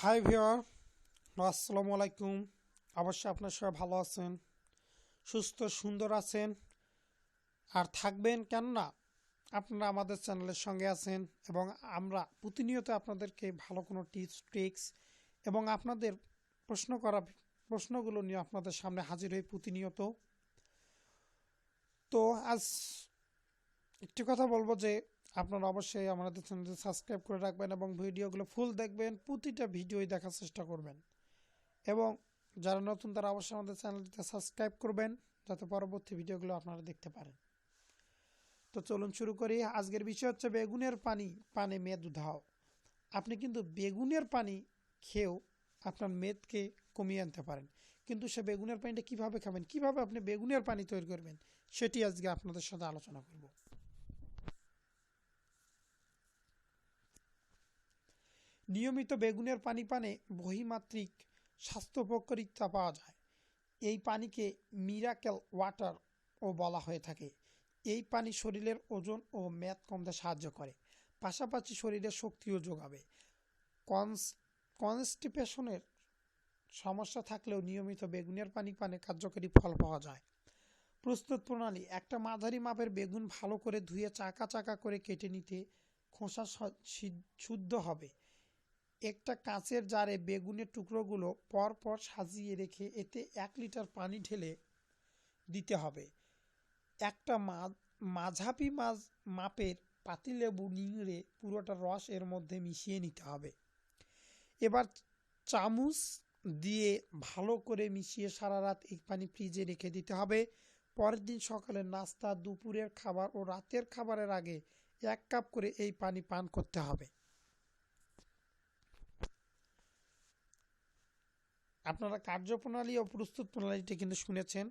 High viewer আসসালামু আলাইকুম। অবশ্যই আপনার সবাই ভালো আছেন, সুস্থ, সুন্দর আছেন, আর থাকবেন কেননা আপনারা আমাদের চ্যানেলের সঙ্গে আছেন এবং আমরা প্রতিনিয়ত আপনাদেরকে ভালো কোনো টিপস, ট্রিক্স এবং আপনাদের প্রশ্ন করা, প্রশ্নগুলো নিয়ে আপনাদের সামনে হাজির হই প্রতিনিয়ত। তো আজ একটি কথা বলব যে আপনারা অবশ্যই আমাদের চ্যানেলটি সাবস্ক্রাইব করে রাখবেন এবং ভিডিওগুলো ফুল দেখবেন, প্রতিটা ভিডিওই দেখার চেষ্টা করবেন। এবং যারা নতুন, তারা অবশ্যই আমাদের চ্যানেলটিতে সাবস্ক্রাইব করবেন, যাতে পরবর্তী ভিডিওগুলো আপনারা দেখতে পারেন। তো চলুন শুরু করি। আজকের বিষয় হচ্ছে বেগুনের পানি, পানে মেদ উধাও। আপনি কিন্তু বেগুনের পানি খেয়েও আপনার মেদকে কমিয়ে আনতে পারেন। কিন্তু সে বেগুনের পানিটা কীভাবে খাবেন? কীভাবে আপনি বেগুনের পানি তৈরি করবেন? সেটি আজকে আপনাদের সাথে আলোচনা করব। নিয়মিত বেগুনের পানি পানে বহিমাত্রিক স্বাস্থ্যোপকারিতা পাওয়া যায়। এই পানিকে মিরাকেল ওয়াটার ও বলা হয়ে থাকে। এই পানি শরীরের ওজন ও মেদ কমতে সাহায্য করে, পাশাপাশি শরীরে শক্তিও যোগাবে। কনস, কনস্টিপেশনের সমস্যা থাকলেও নিয়মিত বেগুনের পানি পানে কার্যকরী ফল পাওয়া যায়। প্রস্তুত প্রণালী, একটা মাঝারি মাপের বেগুন ভালো করে ধুয়ে চাকা চাকা করে কেটে নিতে খোসা শুদ্ধ হবে। একটা কাঁচের জারে বেগুনের টুকরোগুলো পর পর সাজিয়ে রেখে এতে এক লিটার পানি ঢেলে দিতে হবে। একটা মাঝাপি মাছ মাপের পাতিলেবু নিংড়ে পুরোটা রস এর মধ্যে মিশিয়ে নিতে হবে। এবার চামচ দিয়ে ভালো করে মিশিয়ে সারা রাত এই পানি ফ্রিজে রেখে দিতে হবে। পরের দিন সকালে নাস্তা, দুপুরের খাবার ও রাতের খাবারের আগে এক কাপ করে এই পানি পান করতে হবে। আপনারা কার্যপ্রণালী ও প্রস্তুত প্রণালীটি কিন্তু শুনেছেন।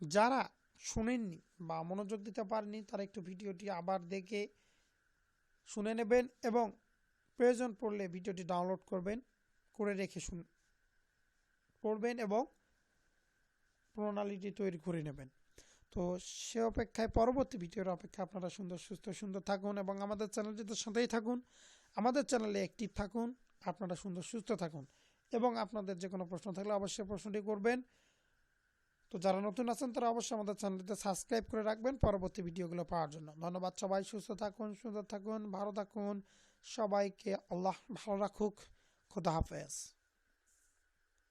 যারা শুনেননি বা মনোযোগ দিতে পারেননি, তারা একটু ভিডিওটি আবার দেখে শুনে নেবেন এবং প্রয়োজন পড়লে ভিডিওটি ডাউনলোড করবেন, করে রেখে শুন, পড়বেন এবং প্রণালীটি তৈরি করে নেবেন। তো সে অপেক্ষায় পরবর্তী ভিডিওর অপেক্ষা আপনারা সুন্দর, সুস্থ, সুন্দর থাকুন এবং আমাদের চ্যানেলটিতে সাথেই থাকুন। আমাদের চ্যানেলে অ্যাক্টিভ থাকুন, আপনারা সুন্দর, সুস্থ থাকুন। এবং আপনাদের যে কোনো প্রশ্ন থাকলে অবশ্যই প্রশ্নটি করবেন। তো যারা নতুন আছেন, তারা অবশ্যই আমাদের চ্যানেলটিতে সাবস্ক্রাইব করে রাখবেন পরবর্তী ভিডিওগুলো পাওয়ার জন্য। ধন্যবাদ সবাই, সুস্থ থাকুন, সুন্দর থাকুন, ভালো থাকুন। সবাইকে আল্লাহ ভালো রাখুক। খুদা হাফেজ।